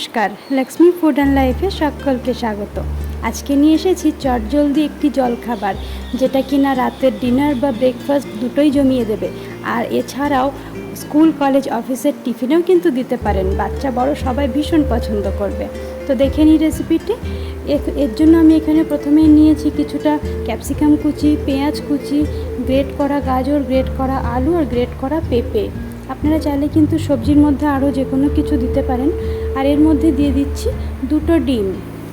নমস্কার, Lakshmi food and লাইফে সকলকে স্বাগত। আজকে নিয়ে এসেছি চটজলদি একটি জলখাবার, যেটা কিনা রাতের ডিনার বা ব্রেকফাস্ট দুটোই জমিয়ে দেবে। আর এছাড়াও স্কুল কলেজ অফিসের টিফিনেও কিন্তু দিতে পারেন। বাচ্চা, বড় সবাই ভীষণ পছন্দ করবে। তো দেখে নিই রেসিপিটি এর জন্য আমি এখানে প্রথমেই নিয়েছি কিছুটা ক্যাপসিকাম কুচি, পেঁয়াজ কুচি গ্রেট করা গাজর গ্রেট করা আলু, আর গ্রেট করা পেঁপে। আপনারা চাইলে কিন্তু সবজির মধ্যে আরও যে কোনো কিছু দিতে পারেন। আর এর মধ্যে দিয়ে দিচ্ছি দুটো ডিম।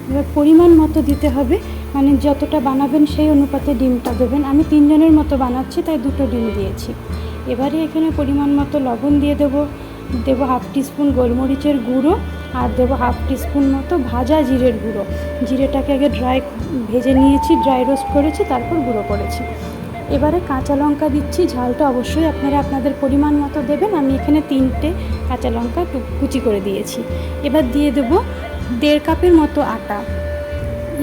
এবার পরিমাণ মতো দিতে হবে মানে যতটা বানাবেন সেই অনুপাতে ডিমটা দেবেন। আমি তিনজনের মতো বানাচ্ছি, তাই দুটো ডিম দিয়েছি। এবারে এখানে পরিমাণ মতো লবণ দিয়ে দেবো। দেবো হাফ টিস্পুন গোলমরিচের গুঁড়ো আর দেবো হাফ টিস্পুন মতো ভাজা জিরের গুঁড়ো। জিরেটাকে আগে ড্রাই ভেজে নিয়েছি, ড্রাই রোস্ট করেছি, তারপর গুঁড়ো করেছি। এবারে কাঁচা লঙ্কা দিচ্ছি, ঝালটা অবশ্যই আপনারা আপনাদের পরিমাণ মতো দেবেন। আমি এখানে তিনটে কাঁচা লঙ্কা কুচি করে দিয়েছি। এবার দিয়ে দেব দেড় কাপের মতো আটা।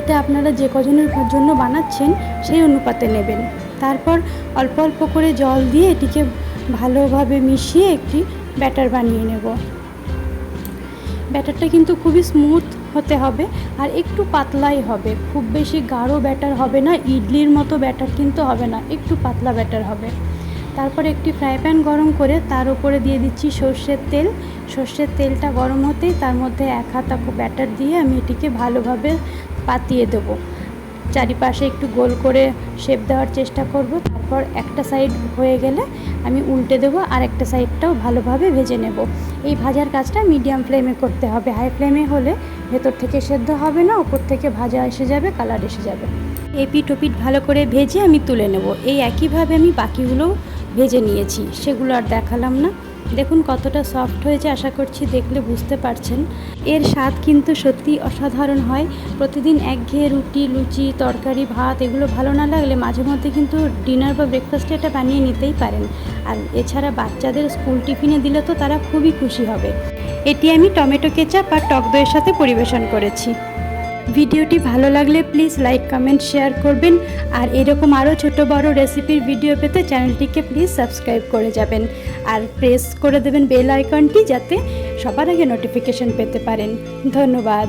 এটা আপনারা যে কজনের জন্য বানাচ্ছেন, সেই অনুপাতে নেবেন। তারপর অল্প অল্প করে জল দিয়ে এটিকে ভালোভাবে মিশিয়ে একটি ব্যাটার বানিয়ে নেব। ব্যাটারটা কিন্তু খুবই স্মুথ হতে হবে আর একটু পাতলাই হবে। খুব বেশি গাঢ় ব্যাটার হবে না, ইডলির মতো ব্যাটার কিন্তু হবে না, একটু পাতলা ব্যাটার হবে। তারপর একটি ফ্রাই প্যান গরম করে তার উপরে দিয়ে দিচ্ছি সর্ষের তেল। সর্ষের তেলটা গরম হতেই তার মধ্যে এক হাতা ব্যাটার দিয়ে আমি এটিকে ভালোভাবে পাতিয়ে দেবো। চারিপাশে একটু গোল করে শেপ দেওয়ার চেষ্টা করব। তারপর একটা সাইড হয়ে গেলে আমি উল্টে দেবো আর একটা সাইডটাও ভালোভাবে ভেজে নেব। এই ভাজার কাজটা মিডিয়াম ফ্লেমে করতে হবে। হাই ফ্লেমে হলে ভেতর থেকে সেদ্ধ হবে না, ওপর থেকে ভাজা এসে যাবে, কালার এসে যাবে। এপিট ওপিট ভালো করে ভেজে আমি তুলে নেব। এই একইভাবে আমি বাকিগুলোও ভেজে নিয়েছি, সেগুলো আর দেখালাম না। দেখুন কতটা সফট হয়েছে, আশা করছি দেখলে বুঝতে পারছেন। এর স্বাদ কিন্তু সত্যি অসাধারণ হয়। প্রতিদিন একঘেয়ে রুটি, লুচি, তরকারি, ভাত, এগুলো ভালো না লাগলে মাঝে মধ্যে কিন্তু ডিনার বা ব্রেকফাস্টে এটা বানিয়ে নিতেই পারেন। আর এছাড়া বাচ্চাদের স্কুল টিফিনে দিলে তো তারা খুবই খুশি হবে। এটি আমি টমেটো কেচাপ আর টক দইয়ের সাথে পরিবেশন করেছি। ভিডিওটি ভালো লাগলে প্লিজ লাইক কমেন্ট শেয়ার করবেন। আর এরকম আরও ছোট বড় রেসিপির ভিডিও পেতে চ্যানেলটিকে প্লিজ সাবস্ক্রাইব করে যাবেন। আর প্রেস করে দেবেন বেল আইকনটি যাতে সবার আগে নোটিফিকেশন পেতে পারেন। ধন্যবাদ।